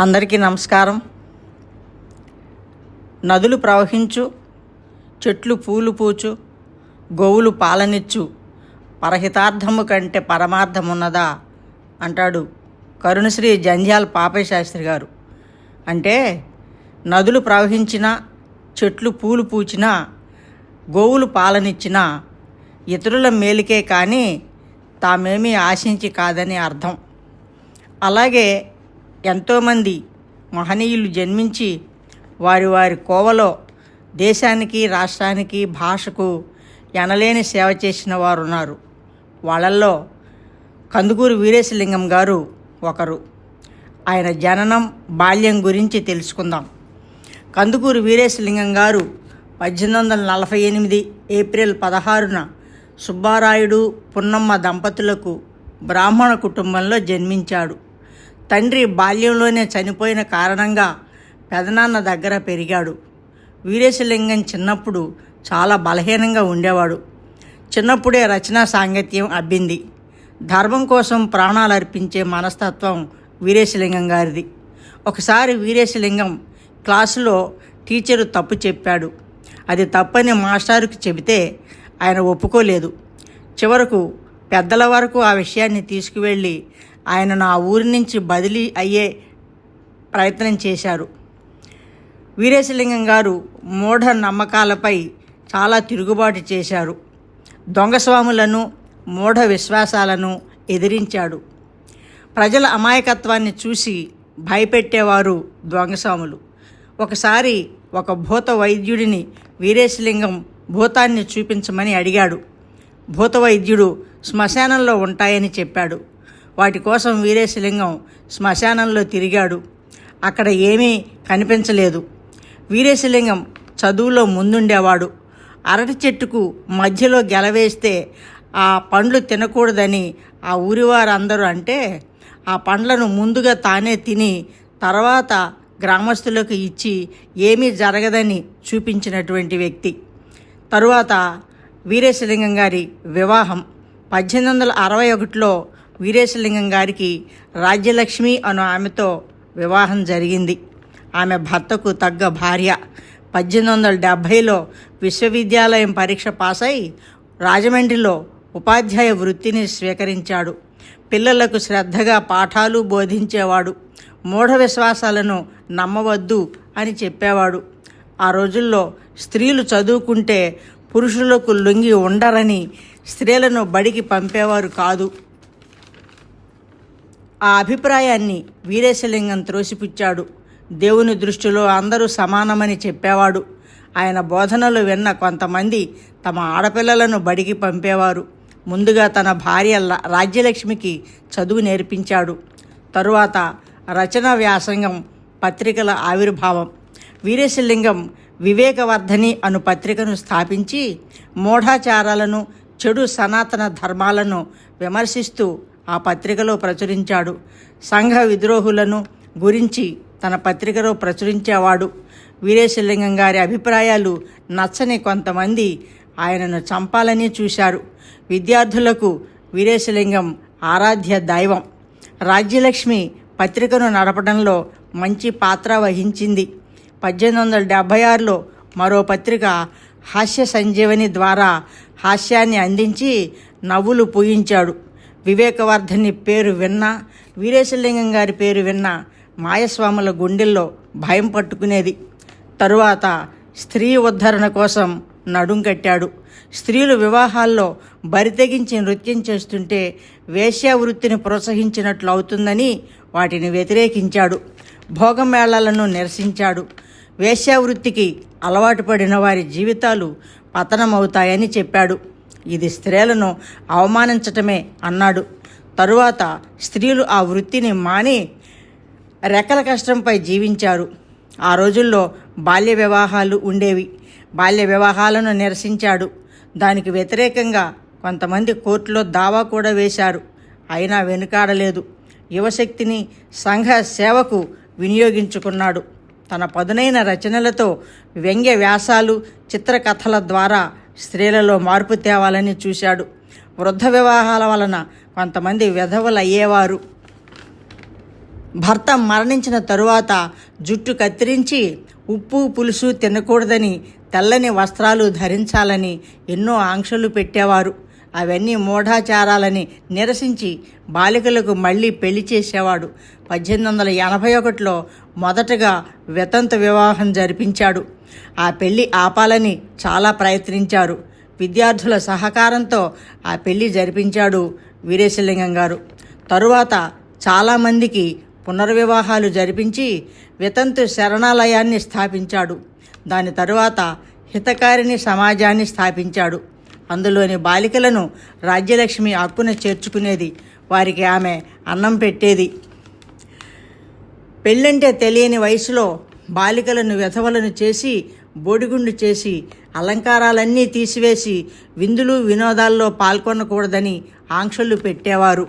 అందరికీ నమస్కారం. నదులు ప్రవహించు చెట్లు పూలు పూచు గోవులు పాలనిచ్చు పరహితార్థము కంటే పరమార్థమున్నదా? అంటాడు కరుణశ్రీ జంధ్యాల పాపయ్య శాస్త్రి గారు. అంటే నదులు ప్రవహించినా చెట్లు పూలు పూచినా గోవులు పాలనిచ్చినా ఇతరుల మేలుకే కానీ తామేమీ ఆశించి కాదని అర్థం. అలాగే ఎంతోమంది మహనీయులు జన్మించి వారి వారి కోవలో దేశానికి రాష్ట్రానికి భాషకు ఎనలేని సేవ చేసిన వారు ఉన్నారు వాళ్ళల్లో కందుకూరు వీరేశలింగం గారు ఒకరు. ఆయన జననం బాల్యం గురించి తెలుసుకుందాం. కందుకూరు వీరేశలింగం గారు పద్దెనిమిది వందల నలభై ఎనిమిది ఏప్రిల్ పదహారున సుబ్బారాయుడు పున్నమ్మ దంపతులకు బ్రాహ్మణ కుటుంబంలో జన్మించాడు. తండ్రి బాల్యంలోనే చనిపోయిన కారణంగా పెదనాన్న దగ్గర పెరిగాడు. వీరేశలింగం చిన్నప్పుడు చాలా బలహీనంగా ఉండేవాడు. చిన్నప్పుడే రచనా సాంగత్యం అబ్బింది. ధర్మం కోసం ప్రాణాలు అర్పించే మనస్తత్వం వీరేశలింగం గారిది. ఒకసారి వీరేశలింగం క్లాసులో టీచరు తప్పు చెప్పాడు. అది తప్పని మాస్టారుకి చెబితే ఆయన ఒప్పుకోలేదు. చివరకు పెద్దల వరకు ఆ విషయాన్ని తీసుకువెళ్ళి ఆయన నా ఊరి నుంచి బదిలీ అయ్యే ప్రయత్నం చేశారు. వీరేశలింగం గారు మూఢ నమ్మకాలపై చాలా తిరుగుబాటు చేశారు. దొంగస్వాములను మూఢ విశ్వాసాలను ఎదిరించాడు. ప్రజల అమాయకత్వాన్ని చూసి భయపెట్టేవారు దొంగస్వాములు ఒకసారి ఒక భూత వైద్యుడిని వీరేశలింగం భూతాన్ని చూపించమని అడిగాడు. భూత వైద్యుడు శ్మశానంలో ఉంటాయని చెప్పాడు. వాటి కోసం వీరేశలింగం శ్మశానంలో తిరిగాడు. అక్కడ ఏమీ కనిపించలేదు. వీరేశలింగం చదువులో ముందుండేవాడు. అరటి చెట్టుకు మధ్యలో గెలవేస్తే ఆ పండ్లు తినకూడదని ఆ ఊరివారందరూ అంటే ఆ పండ్లను ముందుగా తానే తిని తర్వాత గ్రామస్తులకు ఇచ్చి ఏమీ జరగదని చూపించినటువంటి వ్యక్తి. తరువాత వీరేశలింగం గారి వివాహం పద్దెనిమిది వందల అరవై ఒకటిలో వీరేశలింగం గారికి రాజ్యలక్ష్మి అను ఆమెతో వివాహం జరిగింది. ఆమె భర్తకు తగ్గ భార్య. పద్దెనిమిది వందల డెబ్భైలో విశ్వవిద్యాలయం పరీక్ష పాస్ అయి రాజమండ్రిలో ఉపాధ్యాయ వృత్తిని స్వీకరించాడు. పిల్లలకు శ్రద్ధగా పాఠాలు బోధించేవాడు. మూఢ విశ్వాసాలను నమ్మవద్దు అని చెప్పేవాడు. ఆ రోజుల్లో స్త్రీలు చదువుకుంటే పురుషులకు లొంగి ఉండరని స్త్రీలను బడికి పంపేవారు కాదు. ఆ అభిప్రాయాన్ని వీరేశలింగం త్రోసిపుచ్చాడు. దేవుని దృష్టిలో అందరూ సమానమని చెప్పేవాడు. ఆయన బోధనలు విన్న కొంతమంది తమ ఆడపిల్లలను బడికి పంపేవారు. ముందుగా తన భార్య రాజ్యలక్ష్మికి చదువు నేర్పించాడు. తరువాత రచన వ్యాసంగం పత్రికల ఆవిర్భావం. వీరేశలింగం వివేకవర్ధని అను పత్రికను స్థాపించి మూఢాచారాలను చెడు సనాతన ధర్మాలను విమర్శిస్తూ ఆ పత్రికలో ప్రచురించాడు. సంఘ విద్రోహులను గురించి తన పత్రికలో ప్రచురించేవాడు. వీరేశలింగం గారి అభిప్రాయాలు నచ్చని కొంతమంది ఆయనను చంపాలని చూశారు. విద్యార్థులకు వీరేశలింగం ఆరాధ్య దైవం. రాజ్యలక్ష్మి పత్రికను నడపడంలో మంచి పాత్ర వహించింది. పద్దెనిమిది వందల డెబ్భై ఆరులో మరో పత్రిక హాస్య సంజీవని ద్వారా హాస్యాన్ని అందించి నవ్వులు పూయించాడు. వివేకవర్ధని పేరు విన్నా వీరేశలింగం గారి పేరు విన్నా మాయస్వాముల గుండెల్లో భయం పట్టుకునేది. తరువాత స్త్రీ ఉద్ధరణ కోసం నడుం కట్టాడు. స్త్రీలు వివాహాల్లో బరితెగించి నృత్యం చేస్తుంటే వేశ్యావృత్తిని ప్రోత్సహించినట్లు అవుతుందని వాటిని వ్యతిరేకించాడు. భోగమేళాలను నిరసించాడు. వేశ్యావృత్తికి అలవాటు పడిన వారి జీవితాలు పతనమవుతాయని చెప్పాడు. ఇది స్త్రీలను అవమానించటమే అన్నాడు. తరువాత స్త్రీలు ఆ వృత్తిని మాని రెక్కల కష్టంపై జీవించారు. ఆ రోజుల్లో బాల్య వివాహాలు ఉండేవి. బాల్య వివాహాలను నిరసించాడు. దానికి వ్యతిరేకంగా కొంతమంది కోర్టులో దావా కూడా వేశారు. అయినా వెనుకాడలేదు. యువశక్తిని సంఘ సేవకు వినియోగించుకున్నాడు. తన పదునైన రచనలతో వ్యంగ్య వ్యాసాలు చిత్రకథల ద్వారా స్త్రీలలో మార్పు తేవాలని చూశాడు. వృద్ధ వివాహాల వలన కొంతమంది విధవలు అయ్యేవారు భర్త మరణించిన తరువాత జుట్టు కత్తిరించి ఉప్పు పులుసు తినకూడదని తెల్లని వస్త్రాలు ధరించాలని ఎన్నో ఆంక్షలు పెట్టేవారు. అవన్నీ మూఢాచారాలని నిరసించి బాలికలకు మళ్ళీ పెళ్ళి చేసేవాడు. పద్దెనిమిది వందల ఎనభై ఒకటిలో మొదటగా వితంతు వివాహం జరిపించాడు. ఆ పెళ్ళి ఆపాలని చాలా ప్రయత్నించారు. విద్యార్థుల సహకారంతో ఆ పెళ్ళి జరిపించాడు వీరేశలింగం గారు. తరువాత చాలామందికి పునర్వివాహాలు జరిపించి వితంతు శరణాలయాన్ని స్థాపించాడు. దాని తరువాత హితకారిణి సమాజాన్ని స్థాపించాడు. అందులోని బాలికలను రాజ్యలక్ష్మి అప్పున చేర్చుకునేది. వారికి ఆమె అన్నం పెట్టేది. పెళ్ళంటే తెలియని వయసులో బాలికలను వెధవలను చేసి బోడిగుండు చేసి అలంకారాలన్నీ తీసివేసి విందులు వినోదాల్లో పాల్గొనకూడదని ఆంక్షలు పెట్టేవారు.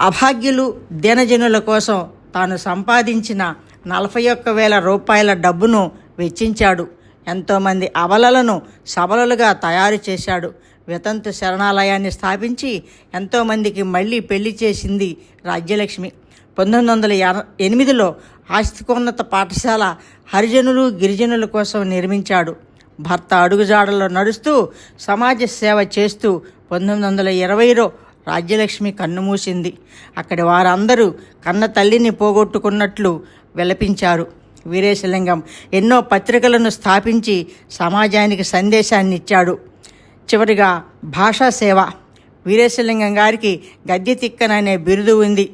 అభాగ్యులు దినజనుల కోసం తాను సంపాదించిన నలభై ఒక్క వేల రూపాయల డబ్బును వెచ్చించాడు. ఎంతోమంది అవలలను సబలలుగా తయారు చేశాడు. వితంతు శరణాలయాన్ని స్థాపించి ఎంతోమందికి మళ్ళీ పెళ్ళి చేసింది రాజ్యలక్ష్మి. పంతొమ్మిది వందల ఎనిమిదిలో ఆస్తికోన్నత పాఠశాల హరిజనులు గిరిజనుల కోసం నిర్మించాడు. భర్త అడుగుజాడల్లో నడుస్తూ సమాజ సేవ చేస్తూ పంతొమ్మిది వందల ఇరవైలో రాజ్యలక్ష్మి కన్నుమూసింది అక్కడి వారందరూ కన్న తల్లిని పోగొట్టుకున్నట్లు విలపించారు. వీరేశలింగం ఎన్నో పత్రికలను స్థాపించి సమాజానికి సందేశాన్ని ఇచ్చాడు చివరిగా భాషా సేవ. వీరేశలింగం గారికి గద్య తిక్కన అనే బిరుదు ఉంది.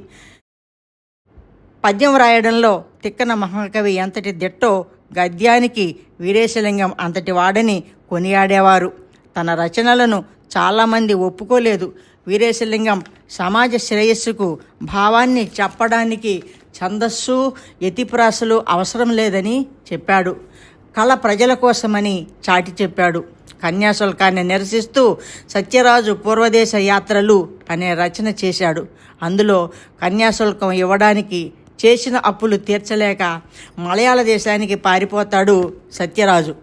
పద్యం రాయడంలో తిక్కన మహాకవి ఎంతటి దిట్టో గద్యానికి వీరేశలింగం అంతటి వాడని కొనియాడేవారు. తన రచనలను చాలామంది ఒప్పుకోలేదు. వీరేశలింగం సమాజ శ్రేయస్సుకు భావాన్ని చెప్పడానికి ఛందస్సు యతిప్రాసలు అవసరం లేదని చెప్పాడు. కళ ప్రజల కోసమని చాటి చెప్పాడు. కన్యాశుల్కాన్ని నిరసిస్తూ సత్యరాజు పూర్వదేశ యాత్రలు అనే రచన చేశాడు. అందులో కన్యాశుల్కం ఇవ్వడానికి చేసిన అప్పులు తీర్చలేక మలయాళ దేశానికి పారిపోతాడు సత్యరాజు.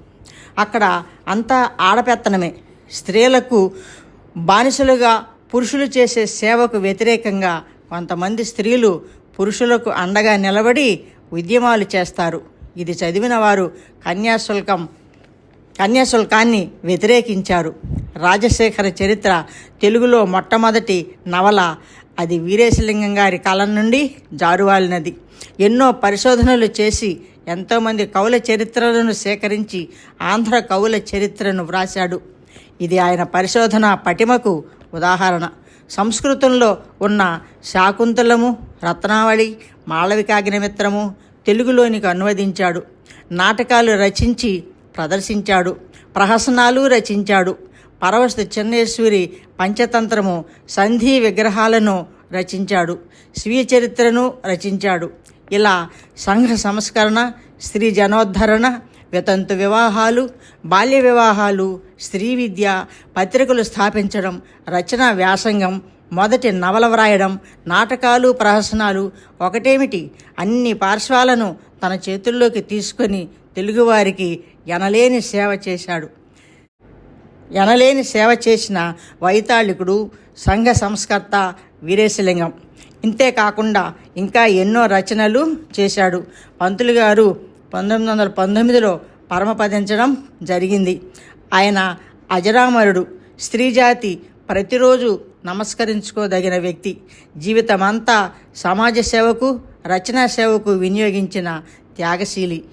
అక్కడ అంతా ఆడపెత్తనమే. స్త్రీలకు బానిసలుగా పురుషులు చేసే సేవకు వ్యతిరేకంగా కొంతమంది స్త్రీలు పురుషులకు అండగా నిలబడి ఉద్యమాలు చేస్తారు. ఇది చదివిన వారు కన్యాశుల్కం కన్యాశుల్కాన్ని వ్యతిరేకించారు. రాజశేఖర చరిత్ర తెలుగులో మొట్టమొదటి నవల అది వీరేశలింగం గారి కాలం నుండి జారువాలినది. ఎన్నో పరిశోధనలు చేసి ఎంతోమంది కవుల చరిత్రలను సేకరించి ఆంధ్ర కవుల చరిత్రను వ్రాశాడు. ఇది ఆయన పరిశోధన పటిమకు ఉదాహరణ. సంస్కృతంలో ఉన్న శాకుంతలము రత్నావళి మాళవికాగ్నిమిత్రము తెలుగులోనికి అనువదించాడు. నాటకాలు రచించి ప్రదర్శించాడు. ప్రహసనాలు రచించాడు. పరవశ చెన్నేశ్వరి పంచతంత్రము సంధి విగ్రహాలను రచించాడు. స్వీయ చరిత్రను రచించాడు. ఇలా సంఘ సంస్కరణ స్త్రీ జనోద్ధరణ వితంతు వివాహాలు బాల్య వివాహాలు స్త్రీ విద్య పత్రికలు స్థాపించడం రచనా వ్యాసంగం మొదటి నవల వ్రాయడం నాటకాలు ప్రహసనాలు ఒకటేమిటి? అన్ని పార్శ్వాలను తన చేతుల్లోకి తీసుకొని తెలుగువారికి ఎనలేని సేవ చేశాడు. ఎనలేని సేవ చేసిన వైతాళికుడు సంఘ సంస్కర్త వీరేశలింగం. ఇంతే కాకుండా ఇంకా ఎన్నో రచనలు చేశాడు. పంతులు గారు పంతొమ్మిది వందల పంతొమ్మిదిలో పరమపదించడం జరిగింది. ఆయన అజరామరుడు స్త్రీజాతి ప్రతిరోజు నమస్కరించుకోదగిన వ్యక్తి. జీవితమంతా సమాజ సేవకు రచనా సేవకు వినియోగించిన త్యాగశీలి.